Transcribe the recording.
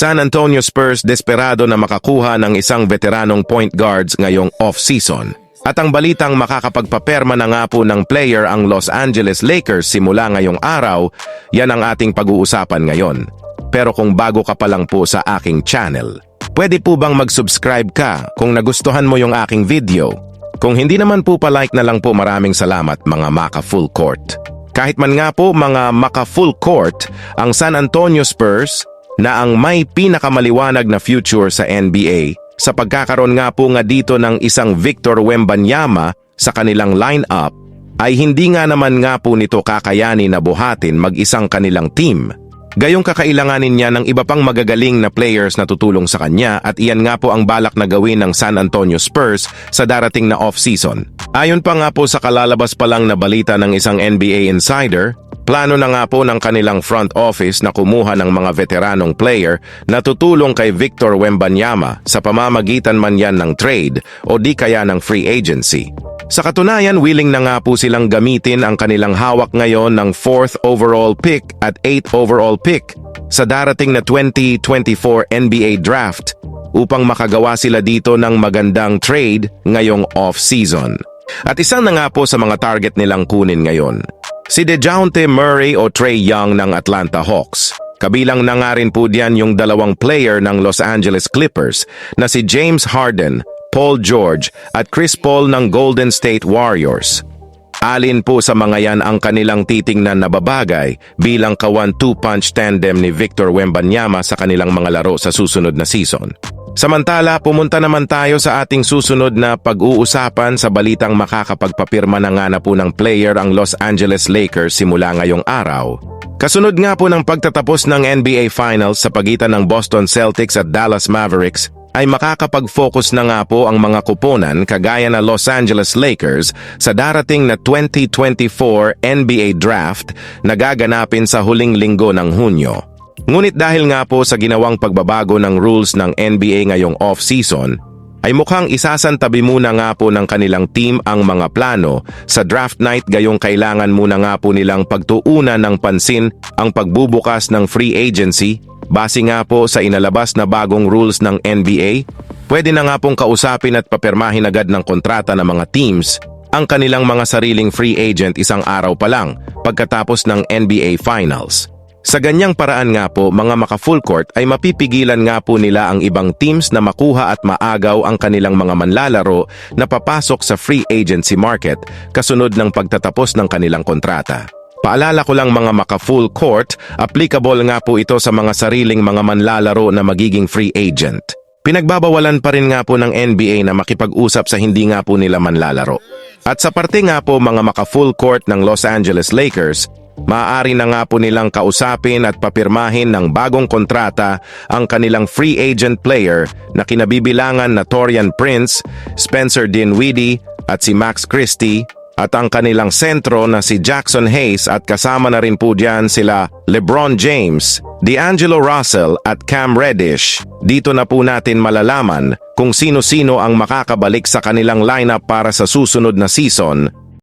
San Antonio Spurs desperado na makakuha ng isang veteranong point guards ngayong off-season. At ang balitang makakapagpaperma na nga po ng player ang Los Angeles Lakers simula ngayong araw, yan ang ating pag-uusapan ngayon. Pero kung bago ka pa lang po sa aking channel, pwede po bang mag-subscribe ka kung nagustuhan mo yung aking video? Kung hindi naman po pa-like na lang po maraming salamat mga Maka Full Court. Kahit man nga po mga Maka Full Court, ang San Antonio Spurs na ang may pinakamaliwanag na future sa NBA sa pagkakaroon nga po nga dito ng isang Victor Wembanyama sa kanilang lineup ay hindi nga naman nga po nito kakayani na buhatin mag-isang kanilang team. Gayong kakailanganin niya ng iba pang magagaling na players na tutulong sa kanya at iyan nga po ang balak na gawin ng San Antonio Spurs sa darating na off-season. Ayon pa nga po sa kalalabas pa lang na balita ng isang NBA insider, plano na nga po ng kanilang front office na kumuha ng mga veteranong player na tutulong kay Victor Wembanyama sa pamamagitan man yan ng trade o di kaya ng free agency. Sa katunayan, willing na nga po silang gamitin ang kanilang hawak ngayon ng 4th overall pick at 8th overall pick sa darating na 2024 NBA Draft upang makagawa sila dito ng magandang trade ngayong off-season. At isang na nga po sa mga target nilang kunin ngayon, si DeJounte Murray o Trey Young ng Atlanta Hawks. Kabilang na nga rin po diyan yung dalawang player ng Los Angeles Clippers na si James Harden Paul George at Chris Paul ng Golden State Warriors. Alin po sa mga yan ang kanilang titingnan na babagay bilang kawan-two punch tandem ni Victor Wembanyama sa kanilang mga laro sa susunod na season. Samantala, pumunta naman tayo sa ating susunod na pag-uusapan sa balitang makakapagpapirma na nga na po ng player ang Los Angeles Lakers simula ngayong araw. Kasunod nga po ng pagtatapos ng NBA Finals sa pagitan ng Boston Celtics at Dallas Mavericks, ay makakapag-focus na nga po ang mga kuponan kagaya na Los Angeles Lakers sa darating na 2024 NBA Draft na gaganapin sa huling linggo ng Hunyo. Ngunit dahil nga po sa ginawang pagbabago ng rules ng NBA ngayong off-season, ay mukhang isasantabi muna nga po ng kanilang team ang mga plano sa draft night gayong kailangan muna nga po nilang pagtuunan ng pansin ang pagbubukas ng free agency Base nga po sa inalabas na bagong rules ng NBA, pwede na nga pong kausapin at papirmahin agad ng kontrata ng mga teams ang kanilang mga sariling free agent isang araw pa lang pagkatapos ng NBA Finals. Sa ganyang paraan nga po, mga maka-full court ay mapipigilan nga po nila ang ibang teams na makuha at maagaw ang kanilang mga manlalaro na papasok sa free agency market kasunod ng pagtatapos ng kanilang kontrata. Paalala ko lang mga maka-full court, applicable nga po ito sa mga sariling mga manlalaro na magiging free agent. Pinagbabawalan pa rin nga po ng NBA na makipag-usap sa hindi nga po nila manlalaro. At sa parte nga po mga maka-full court ng Los Angeles Lakers, maaari na nga po nilang kausapin at papirmahin ng bagong kontrata ang kanilang free agent player na kinabibilangan na Torian Prince, Spencer Dinwiddie at si Max Christie at ang kanilang sentro na si Jackson Hayes at kasama na rin po diyan sila LeBron James, D'Angelo Russell at Cam Reddish. Dito na po natin malalaman kung sino-sino ang makakabalik sa kanilang lineup para sa susunod na season